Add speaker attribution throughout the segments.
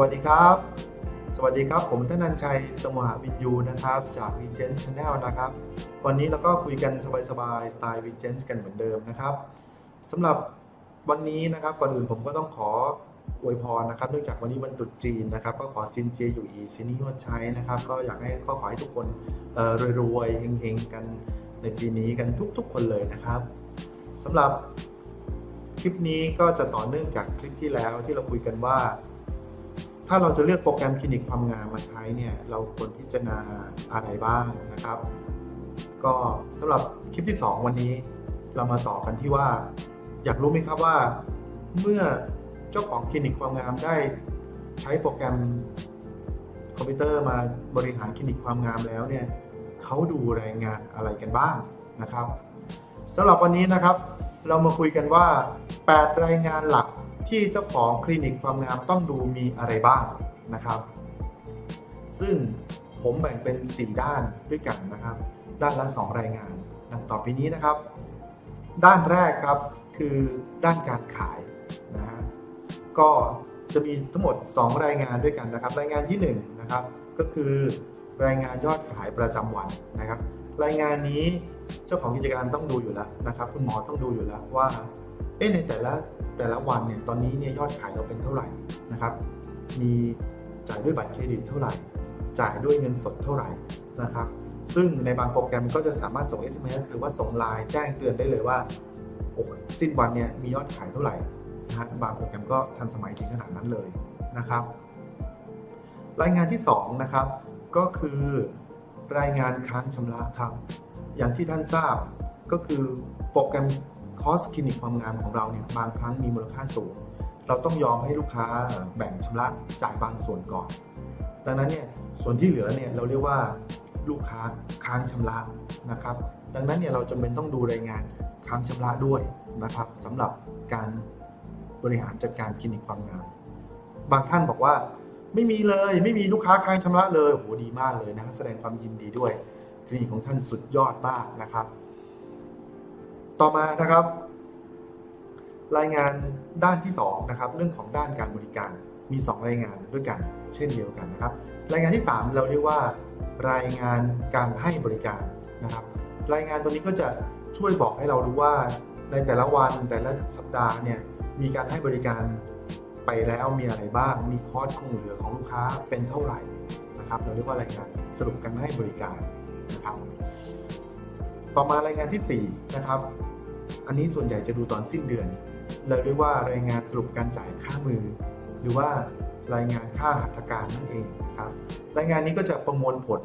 Speaker 1: วัสดีครับ สวัสดีครับ ผมธนันชัยสมหาวินยูนะครับ จาก v g e n Channel นะครับ วันนี้เราก็คุยกันสบายๆสไตล์ v g e n กันเหมือนเดิมนะครับสำหรับวันนี้นะครับก่อนอื่นผมก็ต้องขออวยพรนะครับ เนื่องจากวันนี้วันตรุษจีนนะครับ ก็ขอซินเจียอยู่อีซินิยวนใช้นะครับ ก็อยากให้ก็ขอให้ทุกคนรวยๆเฮงๆกันในปีนี้กันทุกๆคนเลยนะครับสำหรับคลิปนี้ก็จะต่อเนื่องจากคลิปที่แล้วที่เราคุยกันว่า ถ้าเราจะเลือกโปรแกรมคลินิกความงามมาใช้เนี่ย เราควรพิจารณาอะไรบ้างนะครับ ก็สำหรับคลิปที่ 2 วันนี้ เรามาต่อกันที่ว่า อยากรู้ไหมครับว่า เมื่อเจ้าของคลินิกความงามได้ใช้โปรแกรมคอมพิวเตอร์มาบริหารคลินิกความงามแล้วเนี่ยเขาดูรายงานอะไรกันบ้างนะครับสำหรับวันนี้นะครับ เรามาคุยกันว่า 8 รายงานหลัก ที่เจ้าของคลินิกความงามต้องดูมีอะไรบ้างนะครับ ซึ่งผมแบ่งเป็น 4 ด้านด้วยกันนะครับ ด้านละ 2 รายงานดังต่อไปนี้นะครับ ด้านแรกครับคือด้านการขายนะฮะก็จะมีทั้งหมด 2 รายงานด้วยกันนะครับ รายงานที่1นะครับก็คือรายงานยอดขายประจำวันนะครับ รายงานนี้เจ้าของกิจการต้องดูอยู่แล้วนะครับ คุณหมอต้องดูอยู่แล้วว่าเอ๊ะในแต่ละ แต่ละวันเนี่ยตอนนี้เนี่ยยอดขายเราเป็นเท่าไหร่นะครับ มีจ่ายด้วยบัตรเครดิตเท่าไหร่ จ่ายด้วยเงินสดเท่าไหร่นะครับ ซึ่งในบางโปรแกรมก็จะสามารถส่ง SMS หรือว่าส่งไลน์แจ้งเตือนได้เลยว่าโอ้สิ้นวันเนี่ยมียอดขายเท่าไหร่นะฮะบางโปรแกรมก็ทันสมัยถึงขนาดนั้นเลยนะครับ รายงานที่2นะครับก็คือรายงานค้างชำระครับ อย่างที่ท่านทราบก็คือโปรแกรม คอสคลินิกความงามของเราเนี่ยบางครั้งมีมูลค่าสูง เราต้องยอมให้ลูกค้าแบ่งชำระจ่ายบางส่วนก่อน ดังนั้นเนี่ยส่วนที่เหลือเนี่ยเราเรียกว่าลูกค้าค้างชำระนะครับ ดังนั้นเนี่ยเราจำเป็นต้องดูรายงานค้างชำระด้วยนะครับสำหรับการบริหารจัดการคลินิกความงามบางท่านบอกว่าไม่มีเลยไม่มีลูกค้าค้างชำระเลยโหดีมากเลยนะแสดงความยินดีด้วยคลินิกของท่านสุดยอดมากนะครับ ต่อมานะครับ รายงานด้านที่2นะครับเรื่องของด้านการบริการมี 2 รายงานด้วยกันเช่นเดียวกันนะครับ รายงานที่ 3 เราเรียกว่ารายงานการให้บริการนะครับ รายงานตัวนี้ก็จะช่วยบอกให้เรารู้ว่าในแต่ละวันแต่ละสัปดาห์เนี่ยมีการให้บริการไปแล้วมีอะไรบ้าง มีคอร์สคงเหลือของลูกค้าเป็นเท่าไหร่นะครับ เราเรียกว่ารายงานสรุปการให้บริการนะครับ ต่อมารายงานที่ 4 นะครับ อันนี้ส่วนใหญ่จะดูตอนสิ้นเดือน เราเรียกว่ารายงานสรุปการจ่ายค่ามือ หรือว่ารายงานค่าหัตถการนั่นเองนะครับ รายงานนี้ก็จะประมวลผล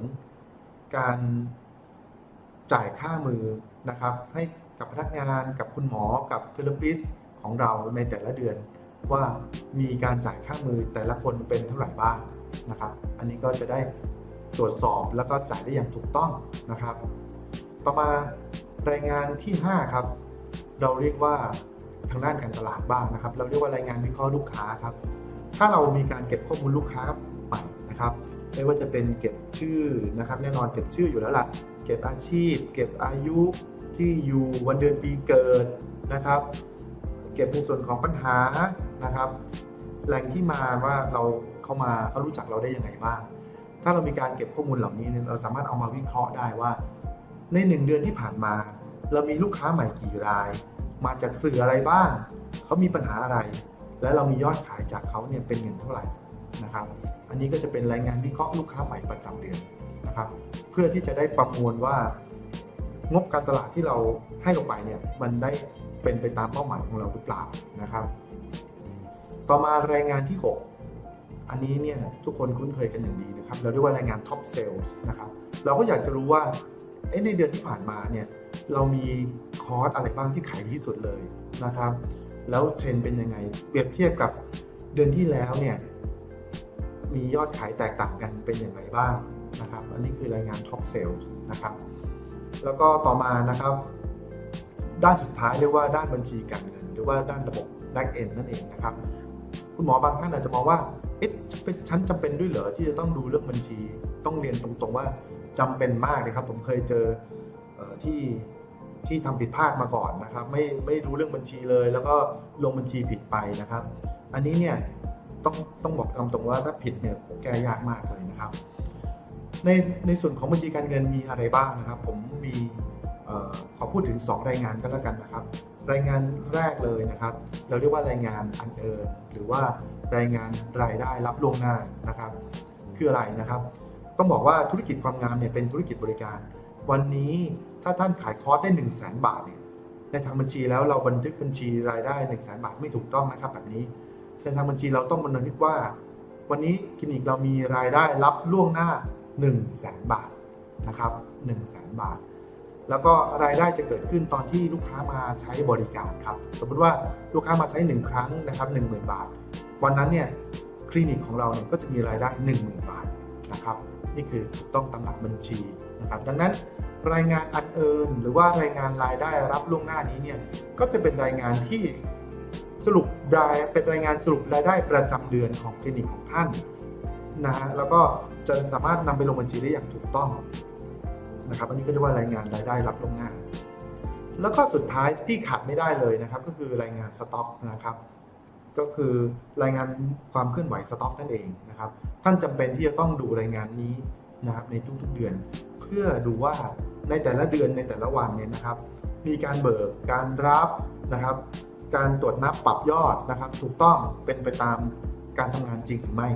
Speaker 1: การจ่ายค่ามือนะครับ ให้กับพนักงานกับคุณหมอกับเทเลปิสของเราในแต่ละเดือน ว่ามีการจ่ายค่ามือแต่ละคนเป็นเท่าไหร่บ้างนะครับ อันนี้ก็จะได้ตรวจสอบแล้วก็จ่ายได้อย่างถูกต้องนะครับ ต่อมารายงานที่ 5 ครับ เราเรียกว่าทางด้านการตลาดบ้างนะครับ เราเรียกว่ารายงานวิเคราะห์ลูกค้าครับ ถ้าเรามีการเก็บข้อมูลลูกค้าใหม่นะครับไม่ว่าจะเป็นเก็บชื่อนะครับ แน่นอนเก็บชื่ออยู่แล้วล่ะ เก็บอาชีพ เก็บอายุที่อยู่วันเดือนปีเกิดนะครับ เก็บในส่วนของปัญหานะครับ แหล่งที่มาว่าเราเข้ามาเขารู้จักเราได้ยังไงบ้าง ถ้าเรามีการเก็บข้อมูลเหล่านี้เนี่ยเราสามารถเอามาวิเคราะห์ได้ว่า ในหนึ่งเดือนที่ผ่านมา เรามีลูกค้าใหม่กี่ราย มาจากสื่ออะไรบ้าง เขามีปัญหาอะไร และเรามียอดขายจากเขาเนี่ยเป็นเงินเท่าไหร่นะครับ อันนี้ก็จะเป็นรายงานวิเคราะห์ลูกค้าใหม่ประจำเดือนนะครับ เพื่อที่จะได้ประมวลว่างบการตลาดที่เราให้ลงไปเนี่ยมันได้เป็นไปตามเป้าหมายของเราหรือเปล่านะครับ ต่อมารายงานที่ 6 อันนี้เนี่ยทุกคนคุ้นเคยกันอย่างดีนะครับ เราเรียกว่ารายงาน Top Sales นะครับ เราก็อยากจะรู้ว่าในเดือนที่ผ่านมาเนี่ย เรามีคอร์สอะไรบ้างที่ขายดีที่สุดเลยนะครับ แล้วเทรนด์เป็นยังไง เปรียบเทียบกับเดือนที่แล้วเนี่ย มียอดขายแตกต่างกันเป็นอย่างไรบ้างนะครับ อันนี้คือรายงาน Top Sales นะครับ แล้วก็ต่อมานะครับ ด้านสุดท้ายเรียกว่าด้านบัญชีการเงินหรือว่าด้านระบบ back end นั่นเองนะครับ คุณหมอบางท่านอาจจะมองว่า เอ๊ะฉันจำเป็นด้วยเหรอที่จะต้องดูเรื่องบัญชี ต้องเรียนตรงๆว่าจำเป็นมากเลยครับ ผมเคยเจอ ที่ที่ทำผิดพลาดมาก่อนนะครับ ไม่ไม่รู้เรื่องบัญชีเลย แล้วก็ลงบัญชีผิดไปนะครับ อันนี้เนี่ยต้องต้องบอกตามตรงว่าถ้าผิดเนี่ยแก้ยากมากเลยนะครับ ในในส่วนของบัญชีการเงินมีอะไรบ้างนะครับ ผมมีออขอพูดถึง 2 รายงานก็แล้วกันนะครับ รายงานแรกเลยนะครับ เราเรียกว่ารายงานอันเอิร์หรือว่ารายงานรายได้รับล่วงหน้านะครับ คืออะไรนะครับ ต้องบอกว่าธุรกิจความงามเนี่ยเป็นธุรกิจบริการ วันนี้ถ้าท่านขายคอร์สได้1 0 0 0 0แบาทเนี่ยในทางบัญชีแล้วเราบันทึกบัญชีรายได้1 0 0 0 0แบาทไม่ถูกต้องนะครับ แบบนี้ในทางบัญชีเราต้องบันทึกว่า วันนี้คลินิกเรามีรายได้รับล่วงหน้า 1 0 0 0 0แบาทนะครับ1 0 0 0 0แบาท แล้วก็รายได้จะเกิดขึ้นตอนที่ลูกค้ามาใช้บริการครับ สมมติว่าลูกค้ามาใช้ 1 ครั้งนะครับ10,000 บาท วันนั้นเนี่ยคลินิกของเราเนี่ยก็จะมีรายได้ 10,000 บาทนะครับ นี่คือถูกต้องตามหลักบัญชี นะครับดังนั้นรายงานอันเอินหรือว่ารายงานรายได้รับล่วงหน้านี้เนี่ยก็จะเป็นรายงานที่สรุปรายเป็นรายงานสรุปรายได้ประจำเดือนของคลินิกของท่านนะฮะแล้วก็จะสามารถนำไปลงบัญชีได้อย่างถูกต้องนะครับอันนี้ก็เรียกว่ารายงานรายได้รับล่วงหน้า แล้วก็สุดท้ายที่ขาดไม่ได้เลยนะครับก็คือรายงานสต็อกนะครับก็คือรายงานความเคลื่อนไหวสต็อกนั่นเองนะครับท่านจำเป็นที่จะต้องดูรายงานนี้ นะครับในทุกๆเดือน เพื่อดูว่าในแต่ละเดือนในแต่ละวันเนี่ยนะครับ มีการเบิกการรับนะครับ การตรวจนับปรับยอดนะครับ ถูกต้องเป็นไปตามการทำงานจริงหรือไม่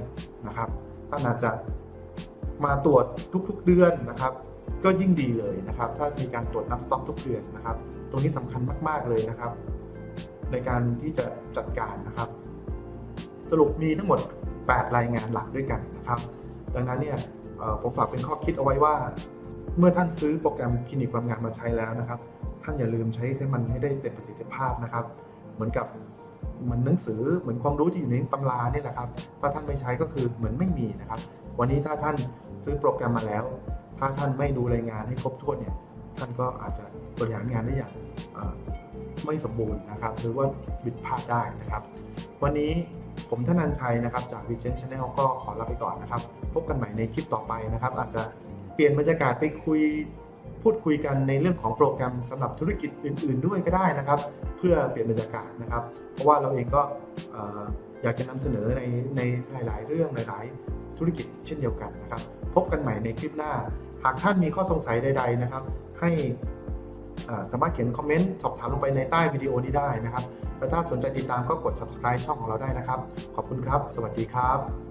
Speaker 1: นะครับท่านอาจจะมาตรวจทุกๆเดือนนะครับ ก็ยิ่งดีเลยนะครับ ถ้ามีการตรวจนับสต็อกทุกเดือนนะครับ ตรงนี้สำคัญมากๆเลยนะครับ ในการที่จะจัดการนะครับ สรุปมีทั้งหมด 8 รายงานหลักด้วยกันนะครับ ดังนั้นเนี่ย ผมฝากเป็นข้อคิดเอาไว้ว่า เมื่อท่านซื้อโปรแกรมคลินิกความงามมาใช้แล้วนะครับ ท่านอย่าลืมใช้ให้มันให้ได้เต็มประสิทธิภาพนะครับ เหมือนกับเหมือนหนังสือเหมือนความรู้ที่อยู่ในตำรานี่แหละครับ ถ้าท่านไม่ใช้ก็คือเหมือนไม่มีนะครับ วันนี้ถ้าท่านซื้อโปรแกรมมาแล้ว ถ้าท่านไม่ดูรายงานให้ครบถ้วนเนี่ย ท่านก็อาจจะบริหารงานได้อย่างไม่สมบูรณ์นะครับ หรือว่าบิดพลาดได้นะครับ วันนี้ ผมธนันชัยนะครับจาก v i g e n Channel ก็ขอลาไปก่อนนะครับ พบกันใหม่ในคลิปต่อไปนะครับ อาจจะเปลี่ยนบรรยากาศไปคุยพูดคุยกันในเรื่องของโปรแกรมสำหรับธุรกิจอื่น ๆ ด้วยก็ได้นะครับ เพื่อเปลี่ยนบรรยากาศนะครับ เพราะว่าเราเองก็ออยากจะนำเสนอในในหลาย ๆ เรื่องหลาย ๆ ธุรกิจเช่นเดียวกันนะครับ พบกันใหม่ในคลิปหน้า หากท่านมีข้อสงสัยใด ๆ นะครับ ให้ สามารถเขียนคอมเมนต์สอบถามลงไปในใต้วิดีโอนี้ได้นะครับและถ้าสนใจติดตามก็กด subscribe ช่องของเราได้นะครับ ขอบคุณครับ สวัสดีครับ